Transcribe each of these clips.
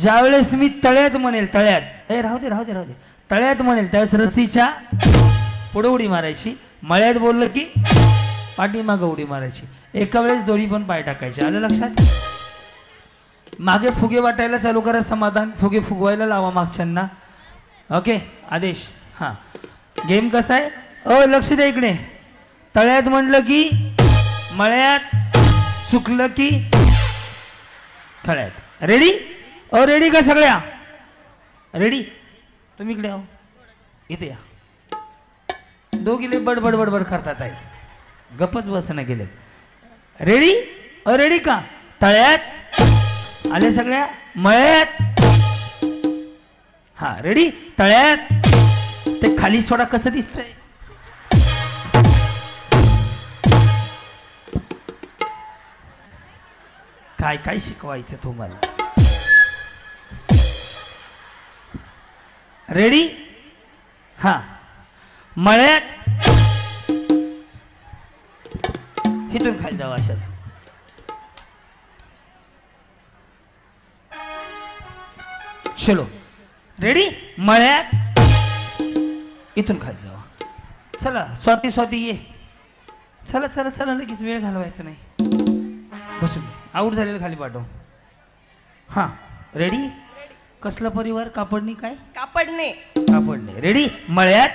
ज्यावेळेस मी तळ्यात म्हणेल तळ्यात. ए राहू दे राहू दे राहू दे. तळ्यात म्हणेल त्यावेळेस रस्सीच्या पुढे उडी मारायची. मळ्यात बोललं की पाठीमागं उडी मारायची. एका वेळेस दोरी पण पाय टाकायची. आलं लक्षात? मागे फुगे वाटायला चालू करा समाधान. फुगे फुगवायला लावा मागच्यांना. ओके आदेश. हां. गेम कसा आहे? अ लक्ष द्या इकडे. तळ्यात म्हणलं की मळ्यात चुकलं की तळ्यात. रेडी अ रेडी का सगळ्या? रेडी? तुम्ही इकडे आहो इथे या. दोघीले बडबड बडबड करतात आहे गपच बसना गेले रेडी? अ रेडी का? तळ्यात? आले सगळ्या? मळ्यात? हा रेडी? तळ्यात? ते खाली सोडा कसं दिसतंय? काय काय शिकवायचं तुम्हाला? रेडी हा. मळ्यात. इथून खाली जाऊ अशाच. चलो. रेडी मळ्यात. इथून खाली जाऊ. चला स्वाती स्वाती ये. चला चला चला लगेच वेळ घालवायचा नाही. बसून. आऊट झालेलं खाली पाठव. हां. रेडी कसला परिवार? कापडणी काय? कापडणे कापडणे रेडी मळ्यात?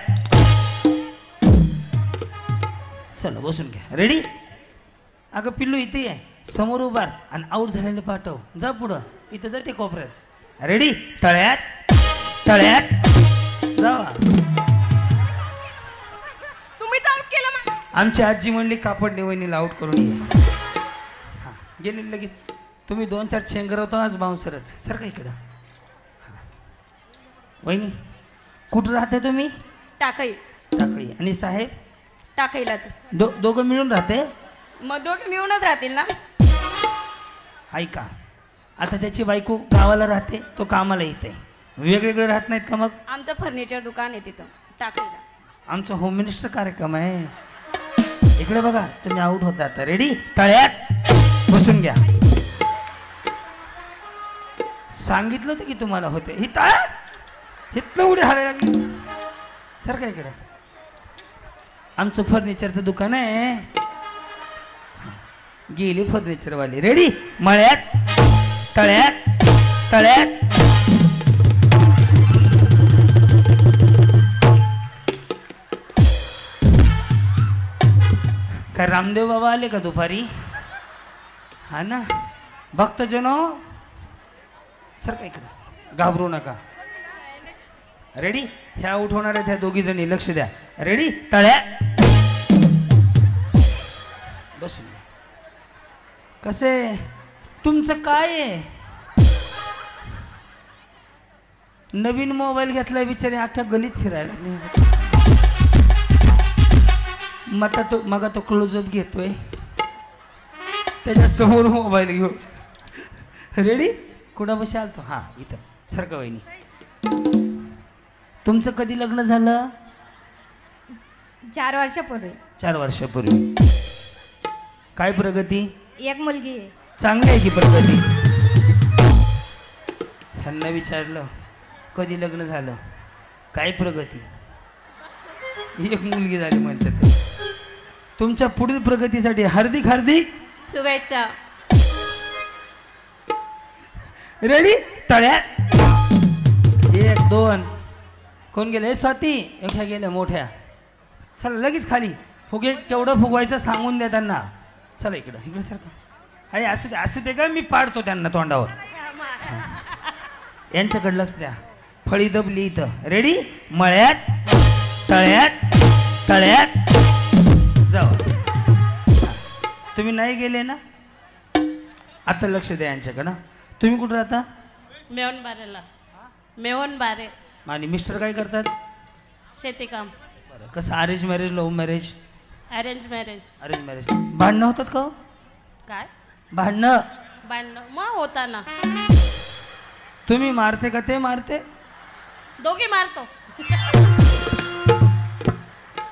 चला बसून घ्या. रेडी अगं पिल्लू इथे आहे समोर उभार आणि आऊट झालेले पाठव. जा पुढं. इथं जा ते कोपऱ्यात. रेडी तळ्यात? तळ्यात? जावा तुम्हीच आउट केलं मला. आमची आजी म्हणली कापड वहिनीला आऊट करून ये. हां गेले लगेच. तुम्ही दोन चार चेंगरवतो आज बाउन्सरच. सर का इकडं. वहिनी कुठं राहते तुम्ही? टाकई टाकळी. आणि साहेब? टाकईलाच दो दोघं मिळून राहते? मग दोघे मिळूनच राहतील ना? ऐका आता त्याची बायको गावाला राहते तो कामाला येते. वेगवेगळे राहत नाहीत का मग? आमचं फर्निचर दुकान आहे तिथं टाकईला आमचा होम मिनिस्टर कार्यक्रम आहे. इकडे बघा तुम्ही आऊट होता आता. रेडी तळ्यात बसून घ्या. सांगितलं होतं की तुम्हाला होते. ही तळ इथनं उडी हाडायला लागली. सर काय इकडे? आमचं फर्निचरचं दुकान आहे. गेली फर्निचरवाली रेडी मळ्यात तळ्यात तळ्यात. काय रामदेव बाबा आले का दुपारी? हा ना? भक्तजनो सर काय इकडं? घाबरू नका. रेडी ह्या उठवणार आहेत ह्या दोघी जणी. लक्ष द्या. रेडी तळ्या. बसून. कसे? तुमचं काय आहे? नवीन मोबाईल घेतलाय बिचारे. अख्ख्या गलीत फिरायला लागले. मग आता तो मग तो क्लोजअप घेतोय. त्याच्यासमोर मोबाईल घेऊ रेडी कुठं बशी आलतो हां इथं. सारखं वहिनी. तुमचं कधी लग्न झालं? चार वर्षापूर्वी. चार वर्षापूर्वी. काय प्रगती? एक मुलगी आहे. चांगली आहे की प्रगती? ह्यांना विचारलं कधी लग्न झालं? काय प्रगती? एक मुलगी झाली म्हणतात. ते. तुमच्या पुढील प्रगतीसाठी हार्दिक हार्दिक शुभेच्छा. रेडी तळ्यात. एक दोन. कोण गेले? स्वाती! एवढ्या गेल्या मोठ्या. चला लगेच खाली. फुगे केवढं फुगवायचं सांगून द्या त्यांना. चला इकडं इकडं सारखं. अरे असू दे असू दे का मी पाडतो त्यांना तोंडावर. यांच्याकडे लक्ष द्या. फळी दबली इथं. रेडी मळ्यात तळ्यात तळ्यात. जाऊ. तुम्ही नाही गेले ना? आता लक्ष द्या यांच्याकडं. तुम्ही कुठं राहता? मेहन बारेला मेहन बारे आणि मिस्टर काय करतात? शेती काम बरं. कसं? Arrange marriage love marriage arrange marriage arrange marriage भांडणं होतात का हो? काय? भांडणं? भांडणं. मग होता ना तुम्ही मारते का ते मारते? दोघे मारतो.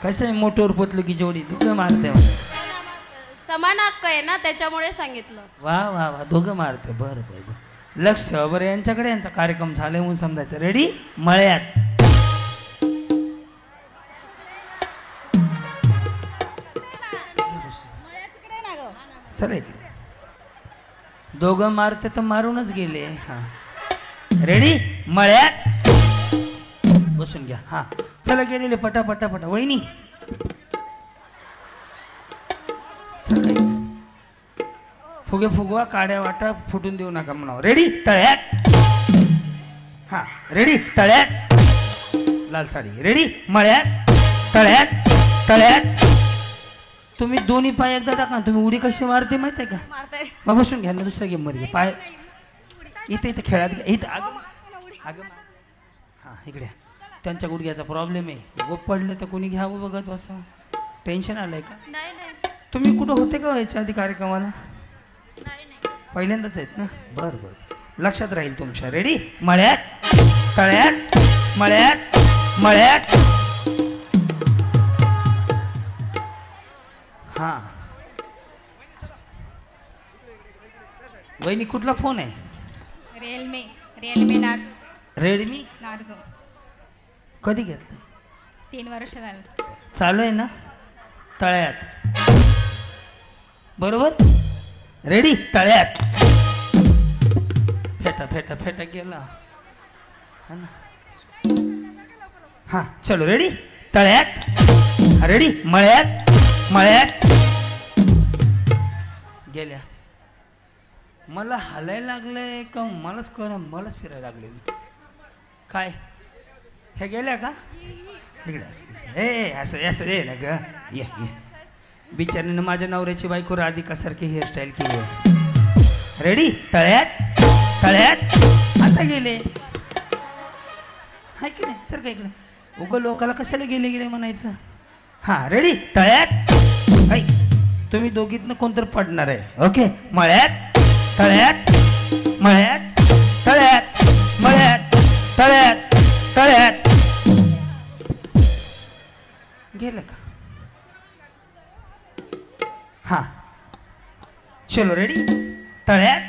कसं आहे मोठोर पोतलं की जोडी दोघं मारते म्हणे. समान हक्क आहे ना त्याच्यामुळे सांगितलं. वा वा वा. दोघं मारते. बरं बरं बरं. लक्ष. बरं यांच्याकडे यांचा कार्यक्रम झालाय म्हणून समजायचं. रेडी मळ्यात. चला इकडे. दोघं मारते तर मारूनच गेले. हा. रेडी मळ्यात. बसून घ्या. हा. चला गेलेले पटा पटा पटा वहिनी फुगे फुगवा काड्या वाटा फुटून देऊ नका म्हणा रेडी तळ्यात. हा रेडी तळ्यात. लाल साडी. रेडी मळ्यात. तळ्यात. तळ्यात. तुम्ही दोन्ही पाय एकदा टाका तुम्ही उडी कशी मारते माहिती आहे का मग बसून घ्या ना दुसऱ्या गेममध्ये. पाय इथे इथे खेळात घ्या. इथं अगं अगं हां इकडे त्यांच्या गुडघ्याचा प्रॉब्लेम आहे. गोप पडले तर कोणी घ्यावं बघत बसा. टेन्शन आलंय का? नाही नाही. तुम्ही कुठं होते का याच्या आधी कार्यक्रमाला? पहिल्यांदाच आहेत ना? बरं बरं. लक्षात राहील तुमच्या. रेडी मळ्यात तळ्यात मळ्यात मळ्यात. हां. वहिनी कुठला फोन आहे? रिअलमी रिअलमी नार रेडमी नार्झो कधी घेतलं? तीन वर्ष झालं. चालू आहे ना? तळ्यात. बरोबर? रेडी तळ्यात. फेटा फेटा फेटा गेला. हा ना. हा चलो रेडी तळ्यात. रेडी मळ्यात. मळ्यात. गेल्या. मला हलायला लागलंय का? मलाच कर मलाच फिरायला लागले काय? हे गेल्या का? इकडे असं ए असं असं रे ना ग ये ये. बिचारीनं माझ्या नवऱ्याची बायको राधिकासारखी हेअरस्टाईल केली आहे. रेडी तळ्यात? तळ्यात? आता गेले. हाय की नाही? सर का इकडे? उगं लोकाला कशाला गेले गेले म्हणायचं? हां रेडी तळ्यात? हाय. तुम्ही दोघीतनं कोणतरी पडणार आहे. ओके मळ्यात? तळ्यात? मळ्यात? तळ्यात? मळ्यात? तळ्यात? तळ्यात? गेलं का? हा. चलो रेडी तळ्यात.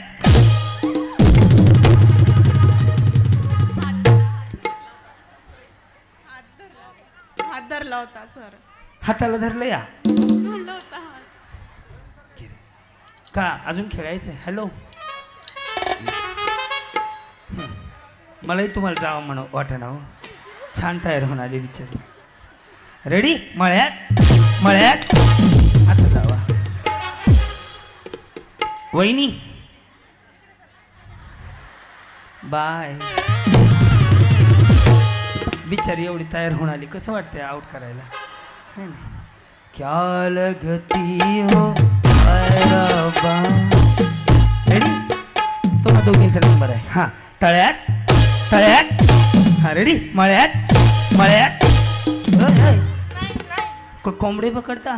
हात धरला होता सर. हाताला धरलं या? धरला होता हात. का अजून खेळायचं हॅलो मलाही तुम्हाला जावं म्हणू वाटणं हो. छान तयार होऊन आले विचार रेडी मळ्यात? मळ्यात? आता जावा. वहिनी. बाय. बिचारी एवढी तयार होऊन आली. कसं वाटतंय आउट करायला? है ना? क्या लगती हो रेडी तुम्हा दोघींचा नंबर आहे. हा. तळ्यात तळ्यात. हा रेडी मळ्यात मळ्यात. कोंबडे पकडता?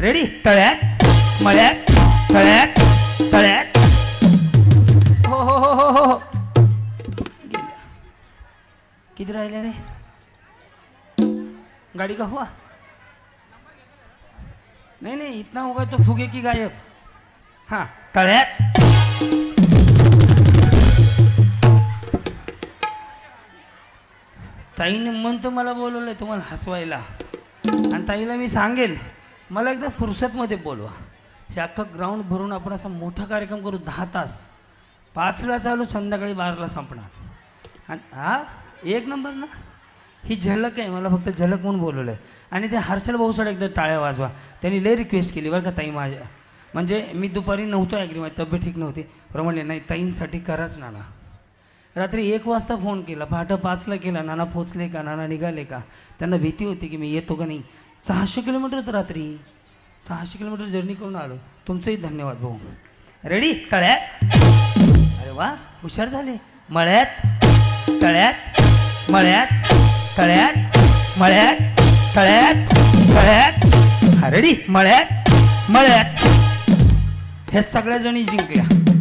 रेडी तळ्यात मळ्यात. तळ्यात तळ्यात हो हो हो हो हो हो. गेल्या किती राहिले रे? गाड़ी का हुआ? नहीं नहीं इतना होगा तो फुगे की गायब. हाँ. तळ्यात ताईने मन तर मला बोलवलंय तुम्हाला हसवायला. आणि ताईला मी सांगेन मला एकदा फुरसतमध्ये बोलवा. हे अख्खं ग्राउंड भरून आपण असा मोठा कार्यक्रम करू दहा तास. पाचला चालू संध्याकाळी बाराला संपणार. आणि हा? एक नंबर ना? ही झलक आहे. मला फक्त झलक म्हणून बोलवलं आहे आणि ते हर्षल भाऊसाड एकदा टाळ्या वाजवा. त्यांनी लय रिक्वेस्ट केली बरं का ताई माझ्या. म्हणजे मी दुपारी नव्हतो ॲग्री माझी तब्येत ठीक नव्हती. बरं म्हणले नाही ताईंसाठी कराच नाना. रात्री एक वाजता फोन केला. पहाटं पाचला केला. नाना पोचले का? नाना निघाले का? त्यांना भीती होती की मी येतो का नाही? सहाशे किलोमीटर होतं रात्री. सहाशे किलोमीटर जर्नी करून आलो तुमचंही धन्यवाद भाऊ. रेडी तळ्यात? अरे वा हुशार झाले. मळ्यात? तळ्यात? मळ्यात? तळ्यात? मळ्यात? तळ्यात? तळ्यात? रेडी मळ्यात? मळ्यात? हे सगळ्या जणी जिंकल्या.